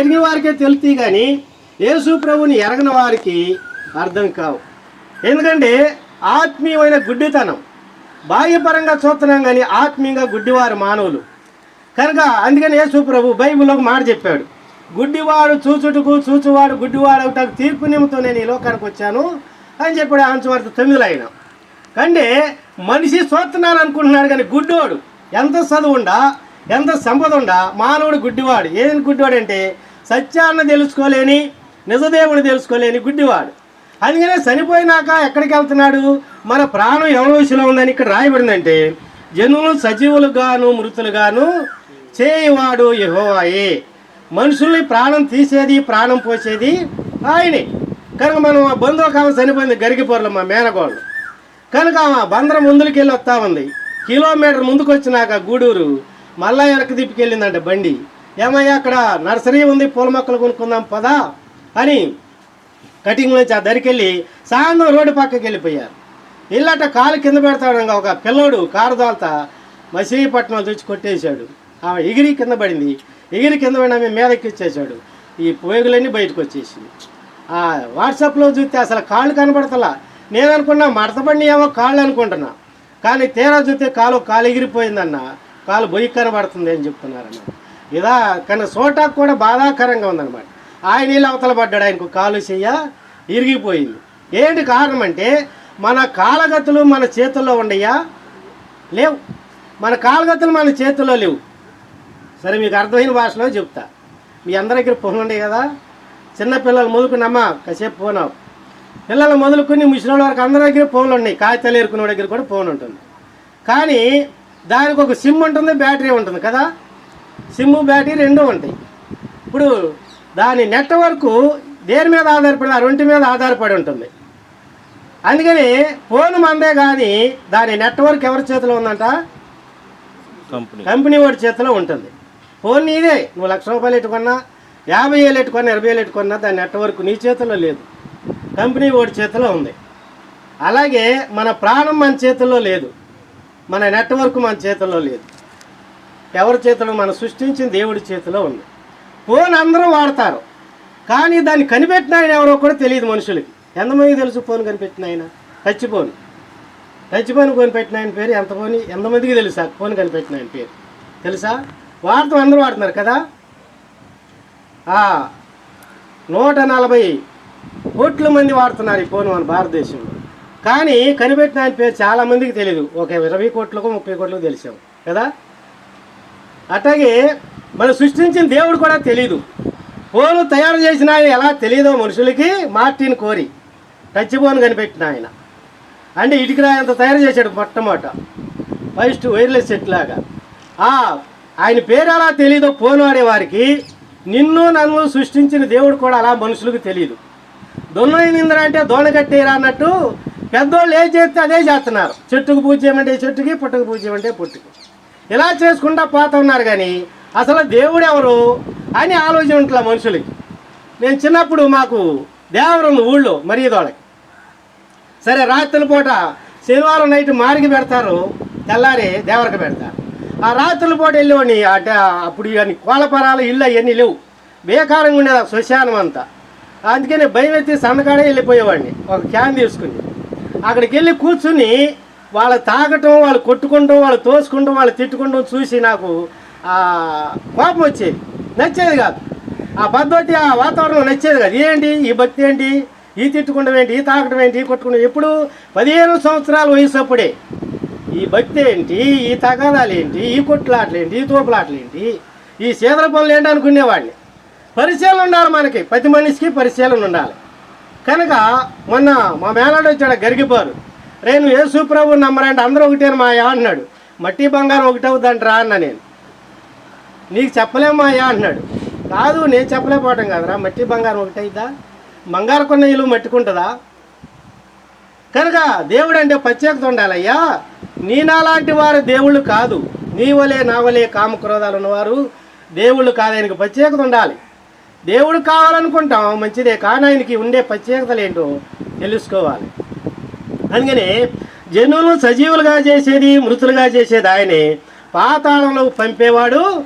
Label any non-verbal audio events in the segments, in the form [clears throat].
ఎరిగిన వారికే తెలుస్తాయి కానీ యేసు ప్రభుని ఎరగని వారికి అర్థం కావు. ఎందుకంటే ఆత్మీయమైన గుడ్డితనం. బాహ్యపరంగా చూస్తున్నాం కానీ ఆత్మీయంగా గుడ్డివారు మానవులు. కనుక అందుకని యేసు ప్రభు బైబిల్లో ఒక మాట చెప్పాడు. గుడ్డివాడు చూచుటకు చూచువాడు గుడ్డివాడు ఒకటకు తీర్పు నిమిత్తం నేను ఈ లోకానికి వచ్చాను అని చెప్పాడు ఆంచవార్త తొమ్మిదిలో ఆయన. కంటే మనిషి చూస్తున్నాను అనుకుంటున్నాడు కానీ గుడ్డివాడు ఎంత చదువు ఉండా ఎంత సంపద ఉండా మానవుడు గుడ్డివాడు. ఏం గుడ్డివాడు అంటే సత్యాన్ని తెలుసుకోలేని నిజదేవుని తెలుసుకోలేని గుడ్డివాడు. అందుకనే చనిపోయినాక ఎక్కడికి వెళ్తున్నాడు? మన ప్రాణం ఎవరి విషయంలో ఉందని ఇక్కడ రాయబడిందంటే జనులు సజీవులుగాను మృతులుగాను చేయవాడు యహోవాయే. మనుషుల్ని ప్రాణం తీసేది ప్రాణం పోసేది ఆయనే. కనుక మనం ఆ బంధువు కాలం చనిపోయింది గరిగిపోర్లు మా మేనగోళ్ళు. కనుక ఆ బందరం ముందుకు వెళ్ళి వస్తా ఉంది. కిలోమీటర్ ముందుకు వచ్చినాక గూడూరు మళ్ళా వెనక్కి తిప్పికెళ్ళిందంట బండి. ఏమయ్యా అక్కడ నర్సరీ ఉంది పూల మొక్కలు కొనుక్కుందాం పదా అని కటింగ్ నుంచి ఆ దరికెళ్ళి సాయంత్రం రోడ్డు పక్కకి వెళ్ళిపోయారు. ఇల్లట కాలు కింద పెడతాడంగా ఒక పిల్లోడు కారు దాల్తా మసిలీపట్నం తెచ్చి కొట్టేశాడు. ఆమె ఎగిరి కింద పడింది. ఎగిరి కింద పడిన ఆమె మీదకి ఇచ్చేసాడు ఈ పోగులన్నీ బయటకు వచ్చేసింది ఆ వాట్సాప్లో చూస్తే అసలు కాళ్ళు కనబడతలా. నేను అనుకున్నా మడతపడిన ఏమో కాళ్ళు అనుకుంటున్నా. కానీ తీరా చూస్తే కాలు కాలు ఎగిరిపోయిందన్న. కాలు బొయ్యి కనబడుతుంది అని చెప్తున్నారన్న ఇదా కానీ చూడటానికి కూడా బాధాకరంగా ఉందన్నమాట. ఆయన నీళ్ళు అవతల పడ్డాడు ఆయనకు కాలు చెయ్య ఇరిగిపోయింది. ఏంటి కారణం అంటే మన కాలగతులు మన చేతుల్లో ఉండయా? లేవు. మన కాలగతులు మన చేతుల్లో లేవు. సరే మీకు అర్థమైన భాషలో చెప్తా. మీ అందరి దగ్గర ఫోన్ ఉండే కదా? చిన్నపిల్లలు మొదలుకున్నమ్మా కాసేపు ఫోన్ అవు పిల్లలు మొదలుకుని ముసలి వరకు అందరి దగ్గర ఫోన్లు ఉన్నాయి. కాగితాలు ఏరుకునే దగ్గర కూడా ఫోన్ ఉంటుంది. కానీ దానికి ఒక సిమ్ ఉంటుంది బ్యాటరీ ఉంటుంది కదా? సిమ్ బ్యాటరీ రెండూ ఉంటాయి. ఇప్పుడు దాని నెట్వర్క్ దేని మీద ఆధారపడి ఆ రెంటి మీద ఆధారపడి ఉంటుంది. అందుకని ఫోన్ మందే కానీ దాని నెట్వర్క్ ఎవరి చేతిలో ఉందంట? కంపెనీ. కంపెనీ వాడి చేతిలో ఉంటుంది. ఫోన్ నీదే. నువ్వు లక్ష రూపాయలు ఎట్టుకున్నా యాభై వేలు ఎట్టుకున్నా ఇరవై వేలు ఎట్టుకున్నా దాని నెట్వర్క్ నీ చేతిలో లేదు. కంపెనీ వాడి చేతిలో ఉంది. అలాగే మన ప్రాణం మన చేతుల్లో లేదు. మన నెట్వర్క్ మన చేతుల్లో లేదు. ఎవరి చేతిలో మనం సృష్టించిన దేవుడి చేతిలో ఉంది. ఫోన్ అందరూ వాడతారు. కానీ దాన్ని కనిపెట్టిన ఆయన ఎవరో కూడా తెలియదు మనుషులకి. ఎంతమంది తెలుసు ఫోన్ కనిపెట్టిన ఆయన? టచ్ ఫోన్ టచ్ ఫోన్ కొనిపెట్టిన ఆయన పేరు ఎంత ఫోన్ ఎంతమందికి తెలుసా? ఫోన్ కనిపెట్టిన ఆయన పేరు. తెలుసా? వాడతాం అందరూ వాడుతున్నారు కదా? నూట నలభై కోట్ల మంది వాడుతున్నారు ఈ ఫోన్ మన భారతదేశంలో. కానీ కనిపెట్టిన ఆయన పేరు చాలామందికి తెలియదు ఒక ఇరవై కోట్లకు ముప్పై కోట్లకు తెలిసాం. కదా? అట్లాగే మనం సృష్టించిన దేవుడు కూడా తెలియదు ఫోను తయారు చేసిన ఆయన ఎలా తెలియదో మనుషులకి మార్టిన్ కోరి టచ్ ఫోన్ కనిపెట్టిన ఆయన. అంటే ఇటుక రాయంత తయారు చేశాడు మొట్టమొదట. ఫస్ట్ వైర్లెస్ సెట్ లాగా. ఆ, ఆయన పేరు ఎలా తెలియదో ఫోన్ వాడేవారికి నిన్ను నన్ను సృష్టించిన దేవుడు కూడా అలా మనుషులకు తెలియదు దొన్నైందింద్ర అంటే దోణ కట్టేరా అన్నట్టు పెద్దోళ్ళు ఏం చేస్తే అదే చేస్తున్నారు. చెట్టుకు పూజ చేయమంటే చెట్టుకి పుట్టకు పూజ చేయమంటే పుట్టుకు. ఇలా చేసుకుంటా పోతా ఉన్నారు కానీ అసలు దేవుడు ఎవరు అని ఆలోచన ఉంటుందా మనుషులకి. నేను చిన్నప్పుడు మాకు దేవరం ఊళ్ళో ఊళ్ళో మరీదోళ్ళకి సరే రాత్రుల పూట శనివారం నైట్ మారికి పెడతారు తెల్లారి దేవరకు పెడతారు. ఆ రాత్రుల పూట వెళ్ళేవాడిని అంటే అప్పుడు ఇవన్నీ కోలపరాలు ఇల్లు అవన్నీ లేవు. బేకారంగా ఉండేది ఆ శ్మశానం అంతా. అందుకని భయం ఎత్తి సన్నకాడే వెళ్ళిపోయేవాడిని ఒక క్యాన్ తీసుకుని. అక్కడికి వెళ్ళి కూర్చుని వాళ్ళ తాగటం వాళ్ళు కొట్టుకుంటాం వాళ్ళు తోసుకుంటాం వాళ్ళు తిట్టుకుంటాం చూసి నాకు కోపం వచ్చేది. నచ్చేది కాదు. ఆ పద్ధతి ఆ వాతావరణం నచ్చేది కాదు. ఏంటి? ఈ భక్తి ఏంటి? ఈ తిట్టుకుండం ఏంటి? ఈ తాగటం ఏంటి? ఈ కొట్టుకుంటాం ఎప్పుడు? పదిహేను సంవత్సరాల వయసు అప్పుడే ఈ భక్తి ఏంటి? ఈ తగాదాలు ఏంటి? ఈ కొట్లాటలు ఏంటి? ఈ తోపులాటలు ఏంటి? ఈ సీదల పనులు ఏంటి అనుకునేవాడిని. పరిశీలన ఉండాలి మనకి. ప్రతి మనిషికి పరిశీలన ఉండాలి. కనుక మొన్న మా మేనాడు వచ్చాడు గరిగిపోరు. రే నువ్వు యేసు ప్రభు నమ్మరంటే అందరూ ఒకటే మాయా అన్నాడు. మట్టి బంగారం ఒకటి రా అన్న నేను. నీకు చెప్పలేం మాయా అన్నాడు. కాదు నేను చెప్పలేకపోవటం కదరా. మట్టి బంగారం ఒకటైద్దా? బంగారు కొన్న ఇల్లు మట్టుకుంటుందా? కనుక దేవుడు అంటే ప్రత్యేకత ఉండాలయ్యా. నీ నాలాంటి వారు దేవుళ్ళు కాదు. నీ వలే నా వలే కామక్రోధాలు ఉన్నవారు దేవుళ్ళు కాదు. ఆయనకి ప్రత్యేకత ఉండాలి. దేవుడు కావాలనుకుంటాం. మంచిదే. కానీ ఆయనకి ఉండే ప్రత్యేకతలు ఏంటో తెలుసుకోవాలి. అందుకని జనులు సజీవులుగా చేసేది మృతులుగా చేసేది ఆయనే. పాతాళంలో పంపేవాడు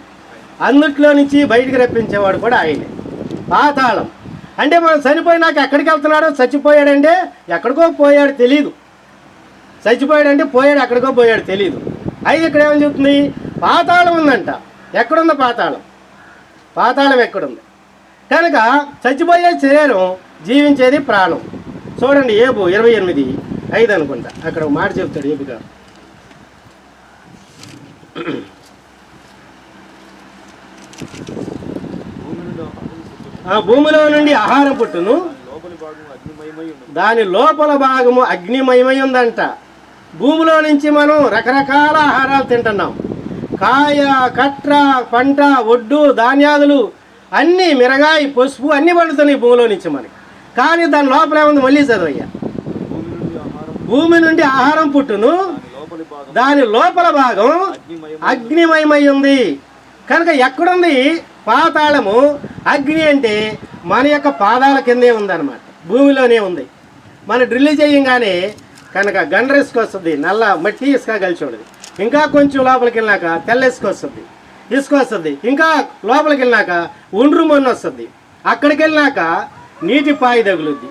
అందుట్లో నుంచి బయటికి రప్పించేవాడు కూడా ఆయనే. పాతాళం. అంటే మనం చనిపోయినాక ఎక్కడికి వెళ్తున్నాడో చచ్చిపోయాడంటే ఎక్కడికో పోయాడు తెలియదు చచ్చిపోయాడంటే పోయాడు ఎక్కడికో పోయాడు తెలియదు అయితే ఇక్కడ ఏమని చెప్తుంది? పాతాళం ఉందంట. ఎక్కడుంది పాతాళం? పాతాళం ఎక్కడుంది? కనుక చచ్చిపోయే శరీరం జీవించేది ప్రాణం. చూడండి ఏబు ఇరవై ఎనిమిది. ఐదు అనుకుంటా. అక్కడ ఒక మాట చెప్తాడు ఏబు గారు ఆ భూమిలో నుండి ఆహారం పుట్టును. దాని లోపల భాగము అగ్నిమయమై ఉందంట. భూమిలో నుంచి మనం రకరకాల ఆహారాలు తింటున్నాం. కాయ కట్ర పంట ఒడ్డు ధాన్యాదులు అన్నీ మిరగాయి పసుపు అన్నీ పండుతున్నాయి భూమిలో నుంచి మనకి. కానీ దాని లోపల ఏముంది? మళ్ళీ చదవయ్యా. భూమి నుండి ఆహారం పుట్టును. దాని లోపల భాగం అగ్నిమయమై ఉంది కనుక ఎక్కడుంది? పాతాళము. అగ్ని అంటే మన యొక్క పాదాల కిందే ఉందన్నమాట. భూమిలోనే ఉంది. మన డ్రిల్ చేయంగానే కనుక గండ్ర ఇసుక వస్తుంది నల్ల మట్టి ఇసుక కలిసి ఇంకా కొంచెం లోపలికి వెళ్ళినాక తెల్ల ఇసుక వస్తుంది ఇసుక వస్తుంది ఇంకా లోపలికి వెళ్ళినాక ఒండ్రు మొన్న వస్తుంది అక్కడికి వెళ్ళినాక నీటి పాయి తగులుద్ది.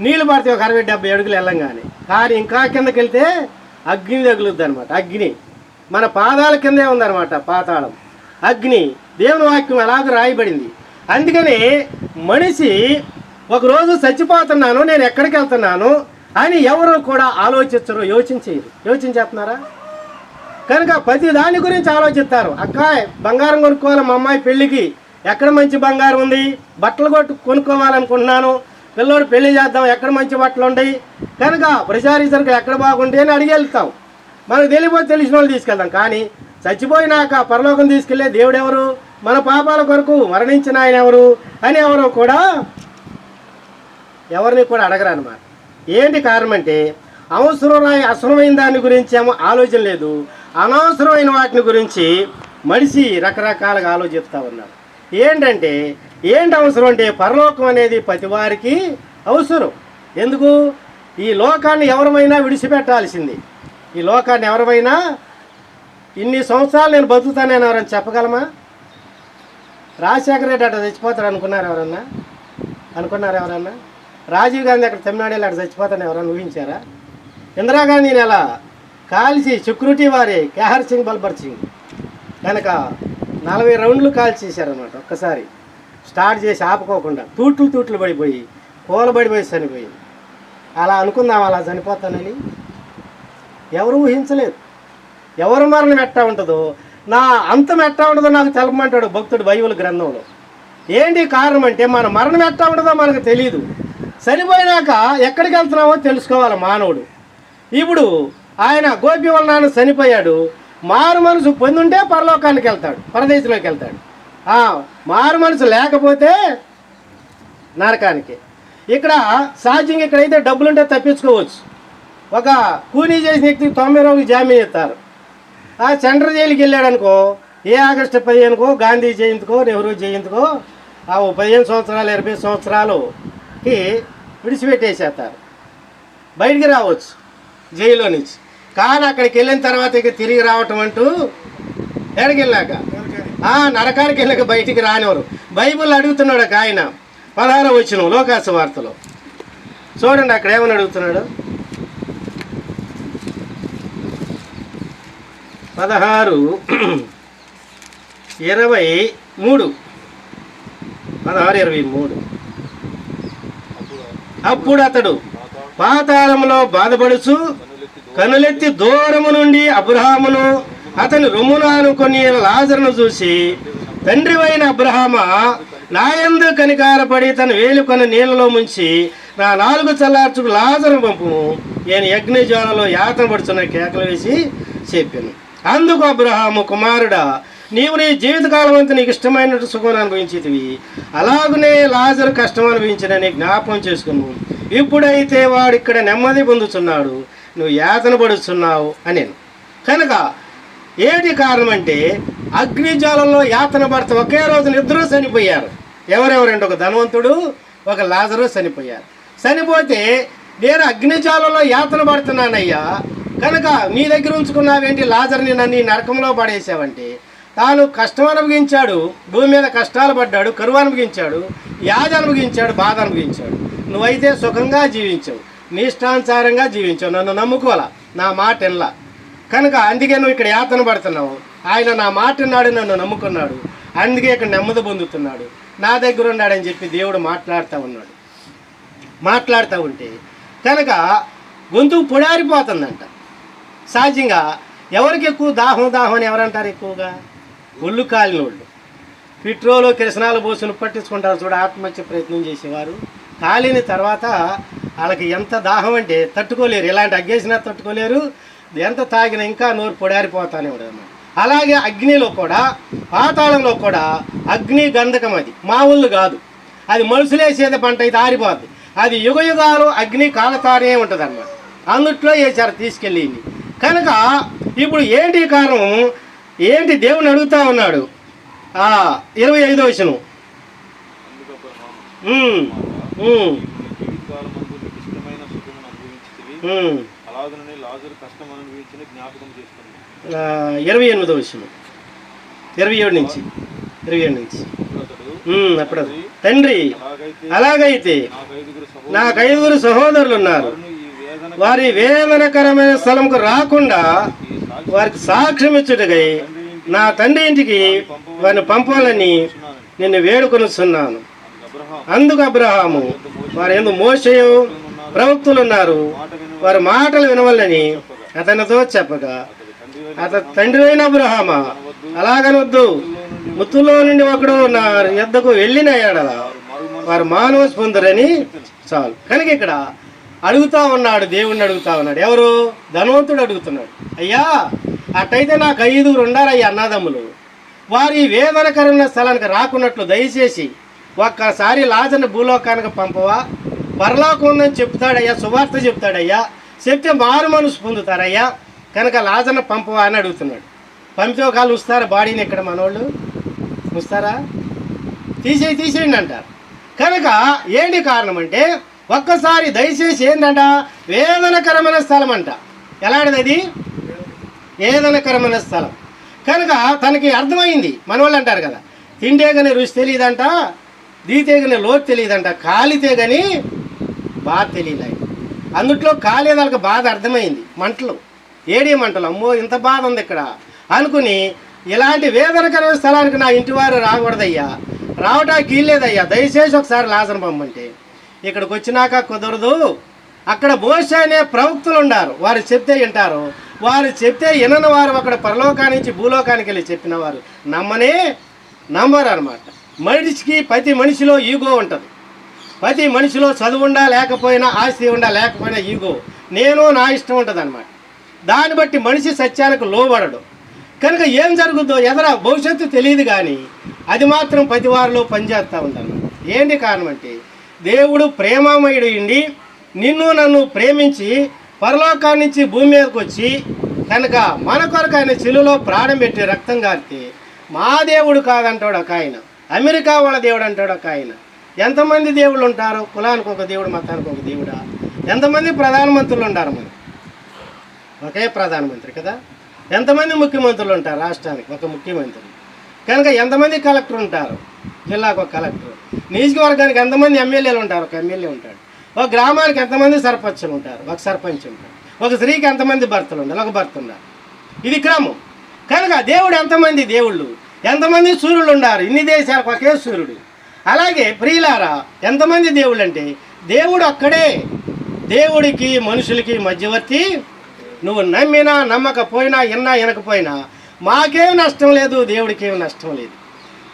నీళ్ళు పడితే ఒక అరవై డెబ్బై అడుగులు వెళ్ళంగానే. కానీ ఇంకా కిందకి వెళ్తే అగ్ని తగులుద్ది అనమాట అగ్ని. మన పాదాల కిందే ఉందన్నమాట పాతాళం. అగ్ని దేవుని వాక్యం ఎలాగో రాయబడింది. అందుకని మనిషి ఒకరోజు చచ్చిపోతున్నాను నేను ఎక్కడికి వెళ్తున్నాను అని ఎవరు కూడా ఆలోచించరు యోచించరు యోచించేస్తున్నారా? కనుక ప్రతి దాని గురించి ఆలోచిస్తారు. అక్కాయ్ బంగారం కొనుక్కోవాలి మా అమ్మాయి పెళ్ళికి. ఎక్కడ మంచి బంగారం ఉంది? బట్టలు కొట్టు కొనుక్కోవాలనుకుంటున్నాను. పిల్లోడు పెళ్ళి చేద్దాం ఎక్కడ మంచి బట్టలు ఉండయి? కనుక ప్రచారీ సరుకులు ఎక్కడ బాగుంటాయి అని అడిగి వెళ్తాం. మనకు తెలియపోతే తెలిసిన వాళ్ళు తీసుకెళ్తాం. కానీ చచ్చిపోయినాక పరలోకం తీసుకెళ్ళే దేవుడు ఎవరు? మన పాపాల కొరకు మరణించిన ఆయన ఎవరు? అని ఎవరు కూడా ఎవరిని కూడా అడగరు అనమాట ఏంటి కారణం అంటే అవసరం అవసరమైన దాని గురించి ఏమో ఆలోచన లేదు. అనవసరమైన వాటిని గురించి మనిషి రకరకాలుగా ఆలోచిస్తూ ఉన్నారు. ఏంటంటే ఏంటి అవసరం అంటే పరలోకం అనేది ప్రతి వారికి అవసరం. ఎందుకు? ఈ లోకాన్ని ఎవరమైనా విడిచిపెట్టాల్సింది. ఈ లోకాన్ని ఎవరమైనా ఇన్ని సంవత్సరాలు నేను బతుకుతానని ఎవరైనా చెప్పగలమా? రాజశేఖర రెడ్డి అట్లా చచ్చిపోతాడు అనుకున్నారు ఎవరన్నా? అనుకున్నారు ఎవరన్నా? రాజీవ్ గాంధీ అక్కడ తమిళనాడులో అక్కడ చచ్చిపోతాను ఎవరన్నా ఊహించారా? ఇందిరాగాంధీని అలా కాల్చి సెక్యూరిటీ వారి కేహర్ సింగ్ బల్బర్ సింగ్ కనుక నలభై రౌండ్లు కాల్చేశారనమాట ఒక్కసారి. స్టార్ట్ చేసి ఆపుకోకుండా తూట్లు తూట్లు పడిపోయి కూలబడిపోయి చనిపోయింది అలా అనుకుందాం అలా చనిపోతానని. ఎవరు ఊహించలేదు. ఎవరు మరణం ఎట్టా ఉంటుందో నా అంతం ఎట్టా ఉంటుందో నాకు తెలపమంటాడు భక్తుడు బైబిల్ గ్రంథంలో. ఏంటి కారణం అంటే మన మరణం ఎట్టా ఉంటుందో మనకు తెలియదు చనిపోయినాక ఎక్కడికి వెళ్తున్నామో తెలుసుకోవాలి మానవుడు. ఇప్పుడు ఆయన గోపి వల్ల నాన్న చనిపోయాడు మారు మనసు పొందుంటే పరలోకానికి వెళ్తాడు పరదేశంలోకి వెళ్తాడు. మారు మనసు లేకపోతే నరకానికి. ఇక్కడ సాధ్యంగా ఇక్కడైతే డబ్బులుంటే తప్పించుకోవచ్చు. ఒక కూలీ చేసిన వ్యక్తికి తొంభై రోజులు జామీన్ ఇస్తారు. ఆ సెంట్రల్ జైలుకి వెళ్ళాడనుకో ఏ ఆగస్టు పదిహేనుకో గాంధీ జయంతికో నెహ్రూ జయంతికో ఆ పదిహేను సంవత్సరాలు ఇరవై సంవత్సరాలుకి విడిచిపెట్టేసేస్తారు. బయటికి రావచ్చు జైల్లో నుంచి. కానీ అక్కడికి వెళ్ళిన తర్వాత ఇక తిరిగి రావటం అంటూ ఎడకెళ్ళాక నరకానికి వెళ్ళక బయటికి రానివారు బైబుల్ అడుగుతున్నాడు ఒక ఆయన. పదహార వచ్చిన లోకాసు వార్తలో. చూడండి అక్కడ ఏమని అడుగుతున్నాడు? పదహారు [clears throat] ఇరవై మూడు. పదహారు ఇరవై మూడు. అప్పుడు అతడు పాతాళంలో బాధపడుచు కనులెత్తి దూరము నుండి అబ్రహామును అతని రొమ్మును ఆనుకొని లాజరును చూసి తండ్రివైన అబ్రహామ నాయందు కనికారపడి తన వేలుకొని నీళ్ళలో ముంచి నా నాలుగు చల్లార్చుకు లాజరు పంపు. నేను యజ్ఞజ్వాలలో యాతన పడుతున్న కేకలు వేసి చెప్పాను. అందుకు అబ్రహాము కుమారుడా నీవు నీ జీవితకాలం అంతా నీకు ఇష్టమైనట్టు సుఖం అనుభవించేటివి. అలాగనే లాజరు కష్టం అనుభవించినని జ్ఞాపకం చేసుకును ఇప్పుడైతే వాడు ఇక్కడ నెమ్మది పొందుతున్నాడు నువ్వు యాతన పడుతున్నావు అని కనుక ఏమిటి కారణం అంటే అగ్నిజ్వాలంలో యాతన పడితే ఒకే రోజు ఇద్దరూ చనిపోయారు. ఎవరెవరండి? ఒక ధనవంతుడు ఒక లాజరు చనిపోయారు. చనిపోతే నేను అగ్నిజ్వాలంలో యాతన పడుతున్నానయ్యా. కనుక నీ దగ్గర ఉంచుకున్నావేంటి? లాజర్ని నన్ను నరకంలో పడేసావంటే తాను కష్టం అనుభవించాడు భూమి మీద కష్టాలు పడ్డాడు కరువు అనుభవించాడు వ్యాధి అనుభవించాడు బాధ అనుభవించాడు. నువ్వైతే సుఖంగా జీవించావు నీ ఇష్టానుసారంగా జీవించావు. నన్ను నమ్ముకోవాలా? నా మాట వినలా. కనుక అందుకే నువ్వు ఇక్కడ యాతన పడుతున్నావు. ఆయన నా మాట నాడు నన్ను నమ్ముకున్నాడు. అందుకే ఇక్కడ నెమ్మది పొందుతున్నాడు. నా దగ్గర ఉన్నాడని చెప్పి దేవుడు మాట్లాడుతూ ఉన్నాడు. మాట్లాడుతూ ఉంటే కనుక గొంతు పొడారిపోతుందంట. సహజంగా ఎవరికి ఎక్కువ దాహం దాహం అని ఎవరంటారు ఎక్కువగా? ఒళ్ళు కాలిన వాళ్ళు పెట్రోలు కిరసనాలు పోసును పట్టించుకుంటారు చూడ ఆత్మహత్య ప్రయత్నం చేసేవారు. కాలిన తర్వాత వాళ్ళకి ఎంత దాహం అంటే తట్టుకోలేరు. ఇలాంటి అగ్గేసినా తట్టుకోలేరు. ఎంత తాగినా ఇంకా నోరు పొడారిపోతానే ఉండదు అలాగే అగ్నిలో కూడా పాతాళంలో కూడా అగ్ని గంధకం అది. మామూలు కాదు. అది మనుషులేసేది పంట ఇది ఆరిపోద్ది. అది యుగ యుగాలు అగ్ని కాలతానే ఉంటుంది అన్నమాట. అందుట్లో వేసారు తీసుకెళ్ళి కనుక ఇప్పుడు ఏంటి కారణం? ఏంటి దేవుని అడుగుతా ఉన్నాడు? ఆ, ఇరవై ఐదో వచనం. ఉమ్, "మాట, ఉమ్, నీ జీవితకాలమందు నీకు ఇష్టమైన సుఖమును అనుభవించితివి ఉమ్. అలాగనే లాజరు కష్టం అనుభవించిన జ్ఞాపకం చేసుకుని ఆ, ఇరవై ఎనిమిదో వచనం. ఇరవై ఏడు నుంచి. ఇరవై ఏడు నుంచి. అప్పుడు. తండ్రి అలాగైతే నాకు ఐదుగురు సహోదరులు ఉన్నారు. వారి వేదనకరమైన స్థలంకు రాకుండా వారికి సాక్ష్యం ఇచ్చుటకై నా తండ్రి ఇంటికి వారిని పంపాలని నిన్ను వేడుకొనుచున్నాను. అందుకు అబ్రహాము వారు ఎందు మోసయు ప్రవక్తులు ఉన్నారు. వారి మాటలు వినవల్లని అతనితో చెప్పగా తండ్రి అయిన అతని తండ్రి అయిన అబ్రహామా అలాగనొద్దు. ముత్తులో నుండి ఒకడు నా యొద్దకు వెళ్ళిన ఎడల వారు మానవ పొందరని చాలు. కనుక ఇక్కడ అడుగుతా ఉన్నాడు దేవుణ్ణి అడుగుతా ఉన్నాడు. ఎవరు? ధనవంతుడు అడుగుతున్నాడు. అయ్యా అట్టయితే నాకు ఐదుగురు ఉండాలయ్యా అన్నదమ్ములు. వారి వేదనకరమైన స్థలానికి రాకున్నట్లు దయచేసి ఒక్కసారి లాజను భూలోకానికి పంపవా? పరలోకం ఉందని చెప్తాడయ్యా సువార్త చెప్తాడయ్యా చెప్తే మారు మనసు పొందుతారయ్యా. కనుక లాజన పంపవా అని అడుగుతున్నాడు. పంపితే ఒకళ్ళు వస్తారా? బాడీని ఇక్కడ మనోళ్ళు? వస్తారా? తీసేయి తీసేయండి అంటారు. కనుక ఏంటి కారణం అంటే ఒక్కసారి దయచేసి ఏంటంట? వేదనకరమైన స్థలం అంట ఎలాంటిది అది? వేదనకరమైన స్థలం. కనుక తనకి అర్థమైంది. మనవాళ్ళు అంటారు కదా తింటే కానీ రుచి తెలియదంట దీతే కానీ లోతు తెలియదంట కాలితే కానీ బాధ తెలియదు ఆయన అందుట్లో వాళ్ళకి బాధ అర్థమైంది. మంటలు. ఏడి మంటలు? అమ్మో ఇంత బాధ ఉంది ఇక్కడ. అనుకుని ఇలాంటి వేదనకరమైన స్థలానికి నా ఇంటి వారు రాకూడదయ్యా. రావటానికి ఇల్లేదయ్యా దయచేసి ఒకసారి లాసన పంపంటే ఇక్కడికి వచ్చినాక కుదరదు. అక్కడ మోస అనే ప్రవక్తులు ఉన్నారు వారు చెప్తే వింటారు. వారు చెప్తే వినని వారు అక్కడ పరలోకానికి భూలోకానికి వెళ్ళి చెప్పిన వారు. నమ్మనే నమ్మరు అనమాట మనిషికి ప్రతి మనిషిలో ఈగో ఉంటుంది. ప్రతి మనిషిలో చదువుండా లేకపోయినా ఆస్తి ఉండా లేకపోయినా ఈగో. నేను నా ఇష్టం ఉంటుంది అనమాట దాన్ని బట్టి మనిషి సత్యాలకు లోబడడు. కనుక ఏం జరుగుద్దో ఎదర భవిష్యత్తు తెలియదు కానీ అది మాత్రం ప్రతి వారిలో పనిచేస్తూ ఉందన్నమాట. ఏంటి కారణం అంటే దేవుడు ప్రేమమయుడు ఉండి నిన్ను నన్ను ప్రేమించి పరలోకాన్ని నుంచి భూమి మీదకి వచ్చి కనుక మన కొరకు ఆయన చెలులో ప్రాణం పెట్టి రక్తం కారితే మా దేవుడు కాదంటాడు ఒక ఆయన. అమెరికా వాళ్ళ దేవుడు అంటాడు ఒక ఆయన. ఎంతమంది దేవుళ్ళు ఉంటారు? కులానికి ఒక దేవుడు మతానికి ఒక దేవుడా? ఎంతమంది ప్రధానమంత్రులు ఉంటారు మరి? ఒకే ప్రధానమంత్రి కదా? ఎంతమంది ముఖ్యమంత్రులు ఉంటారు రాష్ట్రానికి? ఒక ముఖ్యమంత్రి. కనుక ఎంతమంది కలెక్టర్ ఉంటారు? జిల్లాకు ఒక కలెక్టర్. నియోజకవర్గానికి ఎంతమంది ఎమ్మెల్యేలు ఉంటారు? ఒక ఎమ్మెల్యే ఉంటాడు. ఒక గ్రామానికి ఎంతమంది సర్పంచులు ఉంటారు? ఒక సర్పంచ్ ఉంటారు ఒక స్త్రీకి ఎంతమంది భర్తలు ఉండాలి? ఒక భర్త ఉండాలి. ఇది క్రమం. కనుక దేవుడు ఎంతమంది దేవుళ్ళు? ఎంతమంది సూర్యులు ఉన్నారు ఇన్ని దేశాలకు ఒకే సూర్యుడు. అలాగే ప్రియులారా ఎంతమంది దేవుళ్ళు అంటే దేవుడు అక్కడే. దేవుడికి మనుషులకి మధ్యవర్తి. నువ్వు నమ్మినా నమ్మకపోయినా విన్నా వినకపోయినా మాకేం నష్టం లేదు దేవుడికి నష్టం లేదు.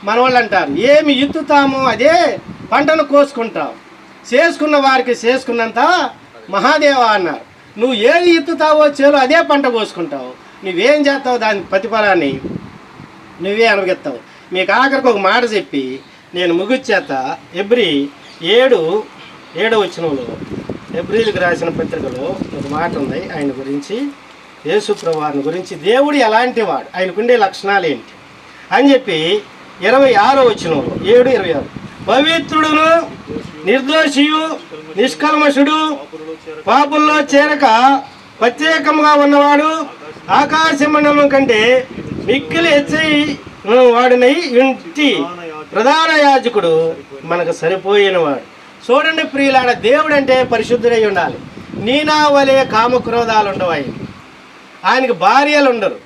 మన వాళ్ళు అంటారు ఏమి ఇత్తుతామో అదే పంటను కోసుకుంటాం. చేసుకున్న వారికి చేసుకున్నంత మహాదేవ అన్నారు. నువ్వు ఏది ఇత్తుతావో చేలో అదే పంట కోసుకుంటావు. నువ్వేం చేస్తావు దాని ప్రతిఫలాన్ని నువ్వే అనుభవిస్తావు. మీకు ఆఖరికి ఒక మాట చెప్పి నేను ముగిచ్చేత ఎబ్రి ఏడు ఏడో వచనంలో ఎబ్రిల్కి రాసిన పత్రికలో ఒక మాట ఉంది ఆయన గురించి యేసుప్రభువారిని గురించి. దేవుడు ఎలాంటి వాడు? ఆయనకుండే లక్షణాలు ఏంటి అని చెప్పి ఇరవై ఆరో వచనంలో ఏడు ఇరవై ఆరు. పవిత్రుడును నిర్దోషియు నిష్కల్మషుడు పాపుల్లో చేరక ప్రత్యేకంగా ఉన్నవాడు ఆకాశ మండలం కంటే మిక్కిలి హెచ్చై వాడినై ఇంటి ప్రధాన యాజకుడు మనకు సరిపోయిన వాడు చూడండి ప్రియులాడ దేవుడు అంటే పరిశుద్ధుడై ఉండాలి. నీనా వలె కామక్రోధాలు ఉండవు ఆయన ఆయనకి భార్యలు ఉండరు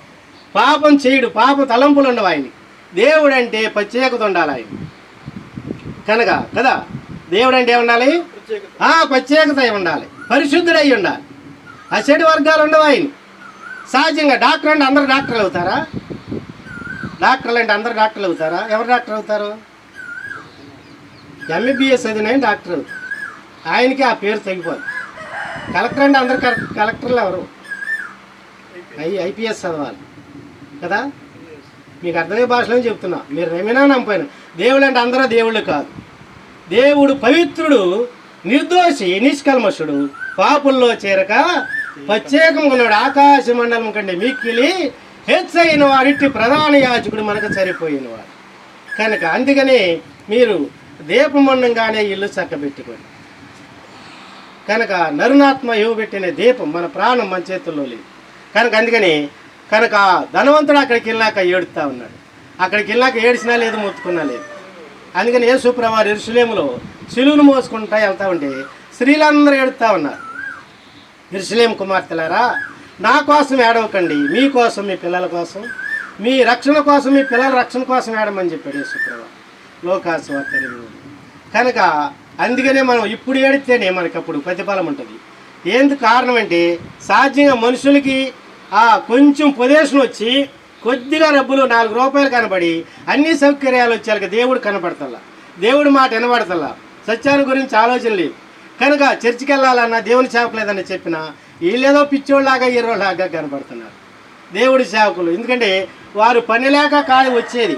పాపం చేయుడు పాప తలంపులు ఉండవు ఆయన దేవుడు అంటే ప్రత్యేకత ఉండాలి. ఆయన కనుక కదా? దేవుడు అంటే ఉండాలి? ఆ ప్రత్యేకత ఉండాలి. పరిశుద్ధుడై ఉండాలి. ఆ చెడు వర్గాలు ఉండవు ఆయన సహజంగా డాక్టర్ అంటే అందరు డాక్టర్లు అవుతారా? డాక్టర్లు అంటే అందరు డాక్టర్లు అవుతారా? ఎవరు డాక్టర్ అవుతారు? ఎంబీబీఎస్ చదివిన డాక్టర్. అవుతారు ఆయనకి ఆ పేరు తగ్గిపోదు కలెక్టర్ అంటే అందరు కలెక్టర్లు ఎవరు? ఐ ఐపీఎస్ చదవాలి. కదా? మీకు అర్థమయ్యే భాషలో చెప్తున్నా. మీరు నమ్మినా నమ్మపోయినా దేవుడు అంటే అందరూ దేవుళ్ళు కాదు. దేవుడు పవిత్రుడు నిర్దోషి నిష్కల్మషుడు. పాపుల్లో చేరక ప్రత్యేకంగా ఉన్నాడు. ఆకాశ మండలం కంటే మిక్కిలి హెచ్చైన వారిట్టి ప్రధాన యాజకుడు మనకు సరిపోయిన వాడు కనుక అందుకని మీరు దీపమండంగానే ఇల్లు చక్కబెట్టుకోండి. కనుక నరుణాత్మ ఇవ్వబెట్టిన దీపం మన ప్రాణం మన చేతుల్లో లేదు. కనుక అందుకని కనుక ధనవంతుడు అక్కడికి వెళ్ళాక ఏడుతా ఉన్నాడు. అక్కడికి వెళ్ళాక ఏడిసినా లేదు మొత్తుకున్నా లేదు. అందుకని యేసుప్రవారు ఇరుషులేములో శిలువును మోసుకుంటా వెళ్తా ఉంటే స్త్రీలందరూ ఏడుతా ఉన్నారు. ఇరుషులేం కుమార్తెలారా నా కోసం ఏడవకండి. మీకోసం మీ పిల్లల కోసం. మీ రక్షణ కోసం మీ పిల్లల రక్షణ కోసం ఏడమని చెప్పాడు యేసుప్రభు. లోకాసువార్త కనుక అందుకనే మనం ఇప్పుడు ఏడితేనే మనకి అప్పుడు ప్రతిఫలం ఉంటుంది. ఏంది కారణం అంటే సాధ్యంగా మనుషులకి ఆ కొంచెం పొదేషన్ వచ్చి కొద్దిగా డబ్బులు నాలుగు రూపాయలు కనబడి అన్ని సౌకర్యాలు వచ్చాక దేవుడు కనపడతల్లా దేవుడి మాట వినబడతల్లా సత్యాన్ని గురించి ఆలోచన లేదు. కనుక చర్చికి వెళ్ళాలన్నా దేవుని సేవకులేదని చెప్పినా వీళ్ళేదో పిచ్చోళ్ళలాగా ఈరోలాగా కనబడుతున్నారు. దేవుడి సేవకులు. ఎందుకంటే వారు పని లేక కాదు వచ్చేది.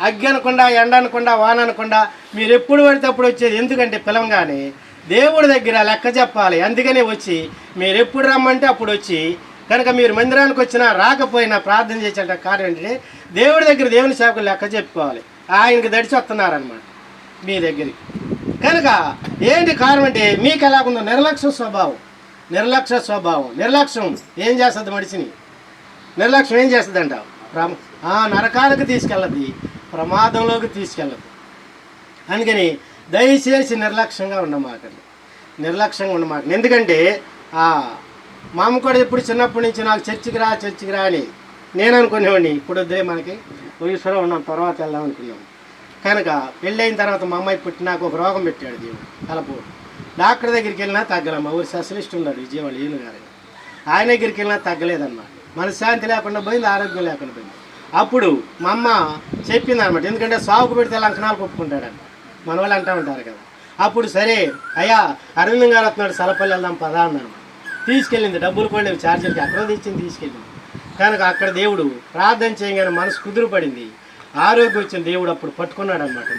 అగ్గి అనకుండా ఎండ అనకుండా వాన అనకుండా మీరు ఎప్పుడు పడితే అప్పుడు వచ్చేది. ఎందుకంటే పిలవగానే దేవుడి దగ్గర లెక్క చెప్పాలి. అందుకనే వచ్చి మీరు ఎప్పుడు రమ్మంటే అప్పుడు వచ్చి కనుక మీరు మందిరానికి వచ్చినా రాకపోయినా ప్రార్థన చేసేట కారణం ఏంటంటే దేవుడి దగ్గర దేవుని సేవకులు లెక్క చెప్పుకోవాలి. ఆయనకి దడిచి వస్తున్నారనమాట మీ దగ్గరికి. కనుక ఏంటి కారణం అంటే మీకు ఎలాగుందో నిర్లక్ష్య స్వభావం. నిర్లక్ష్య స్వభావం. నిర్లక్ష్యం. ఏం చేస్తుంది మనిషిని? నిర్లక్ష్యం ఏం చేస్తుంది అంట ఆ, నరకాలకు తీసుకెళ్ళదు ప్రమాదంలోకి తీసుకెళ్ళదు. అందుకని దయచేసి నిర్లక్ష్యంగా ఉండమాకండి. నిర్లక్ష్యంగా ఉండమాకండి. ఎందుకంటే మామ మా అమ్మ కూడా ఎప్పుడు చిన్నప్పటి నుంచి నాకు చర్చికి రా చర్చికి రా అని నేను అనుకునేవాడిని. ఇప్పుడు వద్దే మనకి. ఈశ్వరం ఉన్నాం తర్వాత వెళ్దాం అనుకున్నాం. కనుక పెళ్ళైన తర్వాత మా అమ్మాయి పుట్టినాక ఒక రోగం పెట్టాడు దేవుడు. కలపు డాక్టర్ దగ్గరికి వెళ్ళినా తగ్గలే. మా ఊరి స్పెషలిస్ట్ ఉన్నాడు విజయవాడ ఈయన గారు. ఆయన దగ్గరికి వెళ్ళినా తగ్గలేదన్నమాట. మనశ్శాంతి లేకుండా పోయింది ఆరోగ్యం లేకుండా పోయింది. అప్పుడు మా అమ్మ చెప్పింది అనమాట ఎందుకంటే సాగుకు పెడితే లంకనాలు ఒప్పుకుంటాడని మన వాళ్ళు అంటూ ఉంటారు కదా. అప్పుడు సరే అయ్యా అరవిందం గారు వస్తున్నాడు సలపల్లి వెళ్దాం పదా అన్నాను తీసుకెళ్ళింది డబ్బులు కూడా లేవు ఛార్జీలకి అక్కడ తెచ్చింది తీసుకెళ్ళింది. కనుక అక్కడ దేవుడు ప్రార్థన చేయగానే మనసు కుదురు పడింది. ఆరోగ్యం వచ్చిన దేవుడు అప్పుడు పట్టుకున్నాడు అనమాట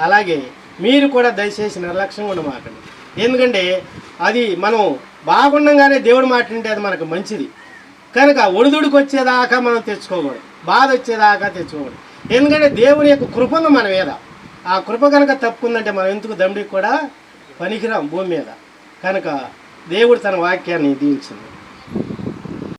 అలాగే మీరు కూడా దయచేసి నిర్లక్ష్యంగా ఉండమాకండి. ఎందుకంటే అది మనం బాగుండగానే దేవుడు మాట అది మనకు మంచిది. కనుక ఒడిదుడికి వచ్చేదాకా మనం తెచ్చుకోకూడదు. బాధ వచ్చేదాకా తెచ్చుకోకూడదు. ఎందుకంటే దేవుని యొక్క కృపను మన మీద. ఆ కృప కనుక తప్పుందంటే మనం ఎందుకు దండికి కూడా పనికిరాం భూమి మీద. కనుక దేవుడు తన వాక్యాన్ని దీవించింది